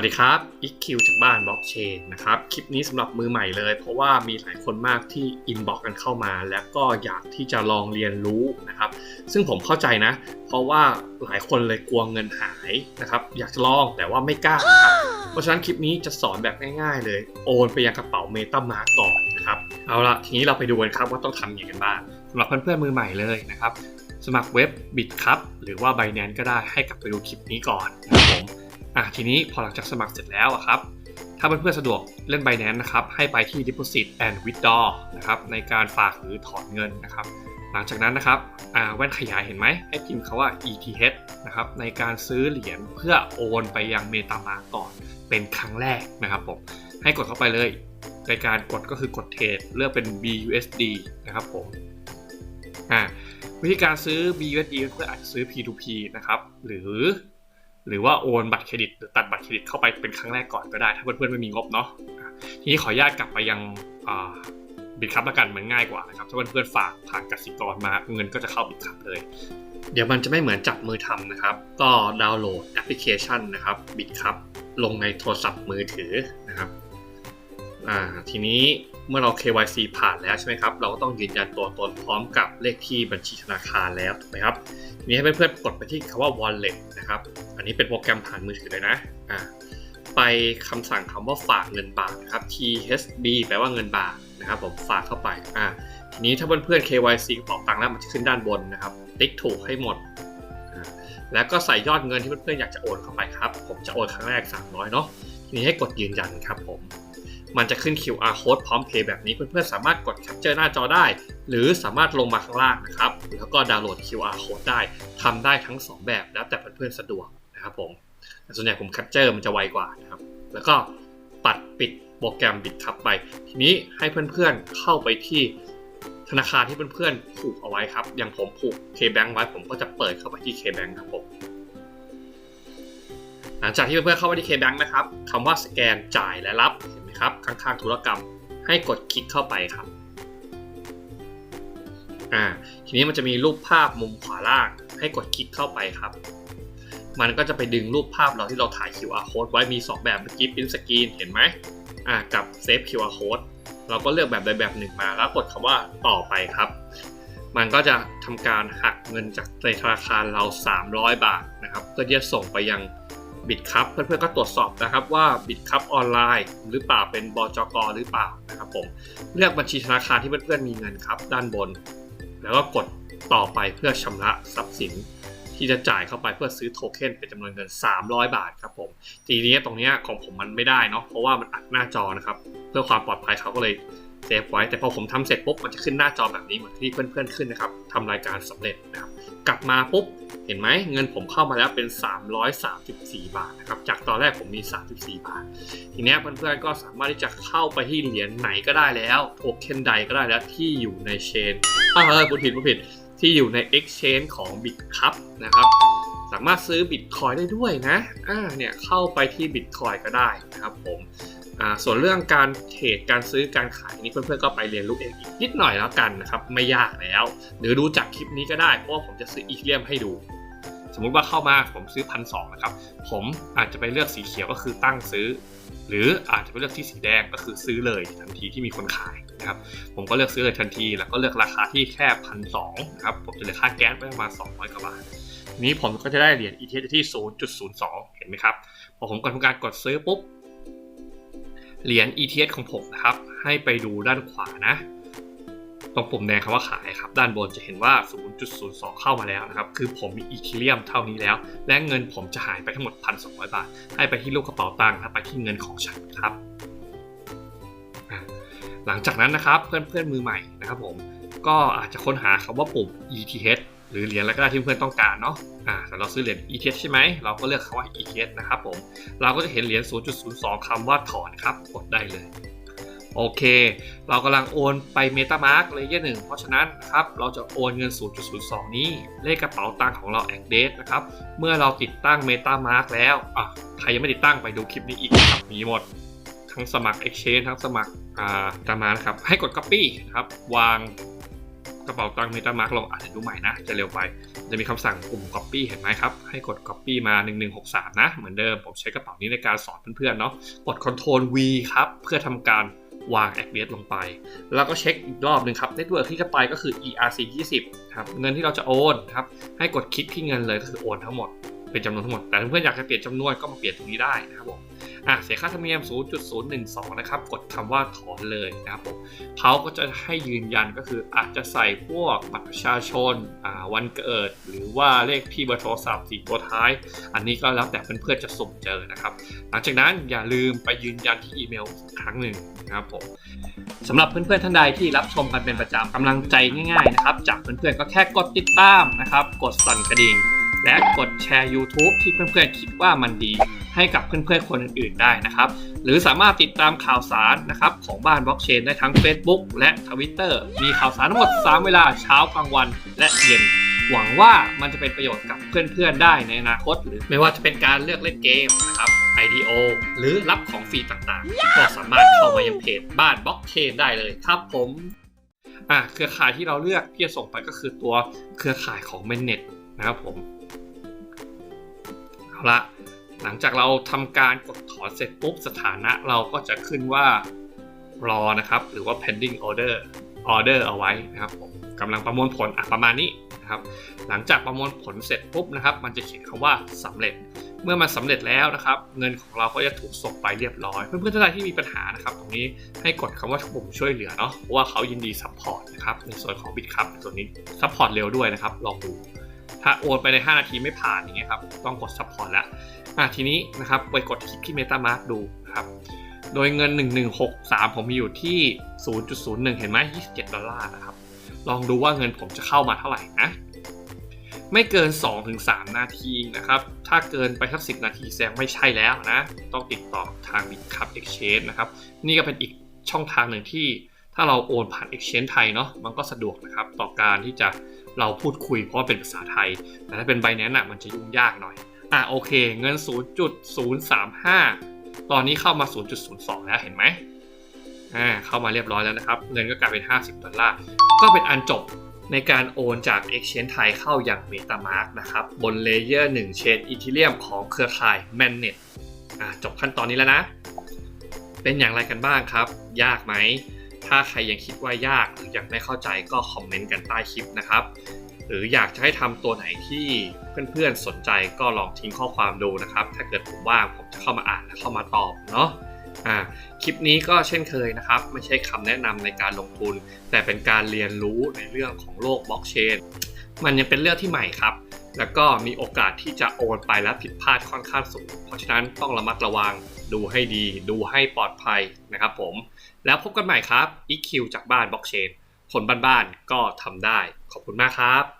วัสดีครับอีคคิวจากบ้านบล็อกเชนนะครับ คลิปนี้สำหรับมือใหม่เลย เพราะว่ามีหลายคนมากที่อินบ็อกกันเข้ามา แล้วก็อยากที่จะลองเรียนรู้นะครับ ซึ่งผมเข้าใจนะ เพราะว่าหลายคนเลยกลัวเงินหายนะครับ อยากจะลองแต่ว่าไม่กล้านะครับ เพราะฉะนั้นคลิปนี้จะสอนแบบง่ายๆเลย โอนไปยังกระเป๋าเมตามาก่อนนะครับ เอาละทีนี้เราไปดูกันครับว่าต้องทำอย่างไรกันบ้างสำหรับเพื่อนๆมือใหม่เลยนะครับ สมัครเว็บบิตครับหรือว่า b บ n a n c e ก็ได้ให้กลับไปดูคลิปนี้ก่อนนะครับผม อะทีนี้พอหลังจากสมัครเสร็จแล้วอะครับ ถ้าเพื่อนๆสะดวกเล่น Binance นะครับ ให้ไปที่ Deposit and Withdraw นะครับในการฝากหรือถอนเงินนะครับ หลังจากนั้นนะครับอ่าแว่นขยายเห็นไหมให้พิมพ์คาว่า ETH นะครับในการซื้อเหรียญเพื่อโอนไปยัง MetaMask ก่อนเป็นครั้งแรกนะครับผมให้กดเข้าไปเลยในการกดก็คือกดเทรดเลือกเป็น BUSD นะครับผมอ่าวิธีการซื้อ BUSD เพื่ออาจจะซื้อ P2P นะครับหรือ หรือว่าโอนบัตรเครดิตหรือตัดบัตรเครดิตเข้าไปเป็นครั้งแรกก่อนก็ได้ ถ้าเพื่อนๆไม่มีงบเนาะทีนี้ขออนุญาตกลับไปยังบิตคัพละกันมันง่ายกว่านะครับถ้าเพื่อนๆฝากผ่านกสิกรมาเงินก็จะเข้าบิตคัพเลย เดี๋ยวมันจะไม่เหมือนจับมือทำนะครับ ก็ดาวน์โหลดแอปพลิเคชันนะครับบิตคัพลงในโทรศัพท์มือถือ อ่าทีนี้เมื่อเรา KYC ผ่านแล้วใช่ไหมครับ เราก็ต้องยืนยันตัวตนพร้อมกับเลขที่บัญชีธนาคารแล้วถูกไหมครับ ทีนี้ให้เพื่อนๆกดไปที่คำว่า wallet นะครับ อันนี้เป็นโปรแกรมผ่านมือถือเลยนะอ่าไปคำสั่งคำว่าฝากเงินบาทครับ THB แปลว่าเงินบาทนะครับผมฝากเข้าไปอ่าทีนี้ถ้าเพื่อนๆ KYC กระเป๋าตังค์แล้วมันจะขึ้นด้านบนนะครับ ติ๊กถูกให้หมด แล้วก็ใส่ยอดเงินที่เพื่อนๆอยากจะโอนเข้าไปครับ ผมจะโอนครั้งแรก 300เนาะทีนี้ให้กดยืนยันครับผม มันจะขึ้น QR code พร้อมเพย์แบบนี้ เพื่อนๆสามารถกดแคปเจอร์หน้าจอได้ หรือสามารถลงมาข้างล่างนะครับ แล้วก็ดาวน์โหลด QR code ได้ทำได้ทั้ง 2 แบบแล้วแต่เพื่อนๆสะดวกนะครับผมแต่ส่วนใหญ่ผมแคปเจอร์มันจะไวกว่านะครับ แล้วก็ปัดปิดโปรแกรมบิดทับไป ทีนี้ให้เพื่อนๆเข้าไปที่ธนาคารที่เพื่อนๆผูกเอาไว้ครับ อย่างผมผูก KBank ไว้ผมก็จะเปิดเข้าไปที่ KBank ครับผมหลังจากที่เพื่อนๆเข้าไปที่ KBank นะครับคำว่าสแกนจ่ายและรับ ครับ ข้างๆธุรกรรม ให้กดคลิกเข้าไปครับอ่าทีนี้มันจะมีรูปภาพมุมขวาล่าง ให้กดคลิกเข้าไปครับ มันก็จะไปดึงรูปภาพเราที่เราถ่าย QR code ไว้มี 2 แบบเมื่อกี้พิมพ์สกรีนเห็นไหมอ่ากับเซฟ QR code เราก็เลือกแบบใดแบบหนึ่งมาแล้วกดคำว่าต่อไปครับ มันก็จะทำการหักเงินจากในธนาคารเรา 300 บาทนะครับ เพื่อที่จะส่งไปยัง บิตคัพเพื่อนๆก็ตรวจสอบนะครับว่าบิตคัพออนไลน์หรือเปล่าเป็นบจกหรือเปล่านะครับผมเลือกบัญชีธนาคารที่เพื่อนๆมีเงินครับด้านบน แล้วก็กดต่อไปเพื่อชำระทรัพย์สินที่จะจ่ายเข้าไปเพื่อซื้อโทเค็นเป็นจำนวนเงิน 300 บาทครับผมทีนี้ตรงนี้ของผมมันไม่ได้เนาะเพราะว่ามันอัดหน้าจอนะครับเพื่อความปลอดภัยเขาก็เลยเซฟไว้แต่พอผมทำเสร็จปุ๊บมันจะขึ้นหน้าจอแบบนี้เหมือนที่เพื่อนๆขึ้นนะครับทำรายการสำเร็จนะครับ กลับมาปุ๊บเห็นไหมเงินผมเข้ามาแล้วเป็น 334 บาทนะครับจากตอนแรกผมมี 34 บาท ทีนี้เพื่อนๆก็สามารถที่จะเข้าไปที่เหรียญไหนก็ได้แล้วโทเค็นใดก็ได้แล้วที่อยู่ในเชนอ่าเออพูดผิดพูดผิดที่อยู่ใน Exchange ของ Bitcup นะครับสามารถซื้อ Bitcoin ได้ด้วยนะอ่าเนี่ยเข้าไปที่ Bitcoin ก็ได้นะครับผม ส่วนเรื่องการเทรดการซื้อการขายนี่เพื่อนๆก็ไปเรียนรู้เองอีกนิดหน่อยแล้วกันนะครับไม่ยากแล้ว หรือดูจากคลิปนี้ก็ได้เพราะว่าผมจะซื้ออีเทียมให้ดู สมมุติว่าเข้ามาผมซื้อพันสนะครับผมอาจจะไปเลือกสีเขียวก็คือตั้งซื้อ หรืออาจจะไปเลือกที่สีแดงก็คือซื้อเลยทันทีที่มีคนขายนะครับผมก็เลือกซื้อเลยทันที แล้วก็เลือกราคาที่แค่พันสนะครับผมจะเหลือค่าแก๊สไปประมาณ200กว่าบาททีนี้ผมก็จะได้เหรียญ ETH ที่ 0.02 เห็นไหมครับพอผมกดทำการกดซื้อปุ๊บ เหรียญ ETH ของผมนะครับ ให้ไปดูด้านขวานะ ตรงปุ่มแดงคำว่าขายครับ ด้านบนจะเห็นว่า 0.02 เข้ามาแล้วนะครับ คือผมมีอีเทเรียมเท่านี้แล้ว และเงินผมจะหายไปทั้งหมด 1,200 บาท ให้ไปที่ลูกกระเป๋าตังค์ครับไปที่เงินของฉันครับ หลังจากนั้นนะครับเพื่อนๆมือใหม่นะครับผมก็อาจจะค้นหาคำว่าปุ่ม ETH หรือเหรียญอะไรก็ได้ที่เพื่อนต้องการเนาะอ่าแต่เราซื้อเหรียญ ETH ใช่ไหม เราก็เลือกคำว่า ETH นะครับผม เราก็จะเห็นเหรียญ 0.02คำว่าถอนครับ กดได้เลย โอเค เรากำลังโอนไป MetaMask เลเยอร์หนึ่งเพราะฉะนั้นนะครับ เราจะโอนเงิน 0.02 นี้ เลขกระเป๋าตังค์ของเรา a c d a t e นะครับ เมื่อเราติดตั้ง MetaMask แล้วอะใครยังไม่ติดตั้งไปดูคลิปนี้อีกครับ มีหมด ทั้งสมัคร Exchange ทั้งสมัครอ่าตามมานะครับ ให้กด Copy นะครับ วาง ระเป๋าตังค์ MetaMask ลองอ่านดูใหม่นะ จะเร็วไป จะมีคำสั่งปุ่ม Copy เห็นไหมครับ ให้กด Copy มา 1163 นะ เหมือนเดิม ผมใช้กระเป๋านี้ในการสอนเพื่อนๆเนาะ กด Ctrl V ครับ เพื่อทำการวาง a d b s ลงไป แล้วก็เช็คอีกรอบหนึ่งครับ Network ที่จะไปก็คือ ERC 20ครับ เงินที่เราจะโอนครับ ให้กดคลิกที่เงินเลยก็คือโอนทั้งหมด เป็นจำนวนทั้งหมด แต่เพื่อนอยากจะเปลี่ยนจำนวนก็มาเปลี่ยนตรงนี้ได้นะครับผม อะเสียค่าธรรมเนียม 0.012 นะครับ กดคำว่าถอนเลยนะครับผมเขาก็จะให้ยืนยันก็คืออาจจะใส่พวกบัตรประชาชนอ่าวันเกิด หรือว่าเลขที่เบอร์โทรศัพท์สี่ตัวท้าย อันนี้ก็แล้วแต่เพื่อนๆจะสุ่มเจอนะครับ หลังจากนั้นอย่าลืมไปยืนยันที่อีเมลครั้งหนึ่งนะครับผมสำหรับเพื่อนๆท่านใดที่รับชมกันเป็นประจำกำลังใจง่ายๆนะครับจากเพื่อนๆก็แค่กดติดตามนะครับ กดสั่นกระดิ่ง และกดแชร์ YouTube ที่เพื่อนๆคิดว่ามันดีให้กับเพื่อนๆคนอื่นๆได้นะครับ หรือสามารถติดตามข่าวสารนะครับของบ้านบล็อกเชนได้ทั้ง Facebook และ Twitter มีข่าวสารทั้งหมด 3 เวลาเช้ากลางวัน และเย็น หวังว่ามันจะเป็นประโยชน์กับเพื่อนๆได้ในอนาคต หรือไม่ว่าจะเป็นการเลือกเล่นเกมนะครับ IDO หรือรับของฟรีต่างๆ ก็สามารถเข้ามายังเพจบ้านบล็อกเชนได้เลยครับผมอะเครือข่ายที่เราเลือกที่จะส่งไปก็คือตัวเครือข่ายของ m a n n e t นะครับผม เอาละหลังจากเราทำการกดถอนเสร็จปุ๊บสถานะเราก็จะขึ้นว่ารอนะครับ หรือว่า pending order order เอาไว้นะครับผมกำลังประมวลผลอะประมาณนี้นะครับหลังจากประมวลผลเสร็จปุ๊บนะครับ มันจะเขียนคำว่าสำเร็จ เมื่อมันสำเร็จแล้วนะครับ เงินของเราก็จะถูกส่งไปเรียบร้อย เพื่อนๆท่านใดที่มีปัญหานะครับ ตรงนี้ให้กดคำว่าปุ่มช่วยเหลือเนาะเพราะว่าเขายินดีซัพพอร์ตนะครับในส่วนของบิตครับส่วนนี้ซัพพอร์ตเร็วด้วยนะครับลองดู ถ้าโอนไปใน 5 นาทีไม่ผ่านอย่างเงี้ยครับต้องกด support แล้วอะทีนี้นะครับไปกดคลิกที่ MetaMask ดูนะครับโดยเงิน 1163 ผมมีอยู่ที่ 0.01 เห็นไหม27 ดอลลาร์นะครับ ลองดูว่าเงินผมจะเข้ามาเท่าไหร่นะ ไม่เกิน 2-3 นาทีนะครับ ถ้าเกินไปสัก 10 นาทีแสดงไม่ใช่แล้วนะ ต้องติดต่อทาง Bitcup Exchange นะครับ นี่ก็เป็นอีกช่องทางหนึ่งที่ ถ้าเราโอนผ่าน Exchange ไทยเนาะ มันก็สะดวกนะครับ ต่อการที่จะ เราพูดคุยเพราะเป็นภาษาไทย แต่ถ้าเป็นใบแนะนำมันจะยุ่งยากหน่อย อะโอเค เงิน 0.035 ตอนนี้เข้ามา 0.02 แล้วเห็นไหมอ่าเข้ามาเรียบร้อยแล้วนะครับ เงินก็กลายเป็น 50 ดอลลาร์ ก็เป็นอันจบในการโอนจาก Exchange ไทยเข้าอย่าง MetaMask นะครับ บนเลเยอร์1เชน Ethereum ของเครือข่าย Manet อ่าจบขั้นตอนนี้แล้วนะ เป็นอย่างไรกันบ้างครับ ยากไหม ถ้าใครยังคิดว่ายากหรือยังไม่เข้าใจก็คอมเมนต์กันใต้คลิปนะครับ หรืออยากจะให้ทำตัวไหนที่เพื่อนๆสนใจก็ลองทิ้งข้อความดูนะครับ ถ้าเกิดผมว่างผมจะเข้ามาอ่านและเข้ามาตอบเนาะคลิปนี้ก็เช่นเคยนะครับ ไม่ใช่คำแนะนำในการลงทุน แต่เป็นการเรียนรู้ในเรื่องของโลกบล็อกเชนมันยังเป็นเรื่องที่ใหม่ครับ แล้วก็มีโอกาสที่จะโอนไปแล้วผิดพลาดค่อนข้างสูง เพราะฉะนั้นต้องระมัดระวังดูให้ดี ดูให้ปลอดภัยนะครับผม แล้วพบกันใหม่ครับ EQ จากบ้านบล็อกเชนคนบ้านๆก็ทำได้ ขอบคุณมากครับ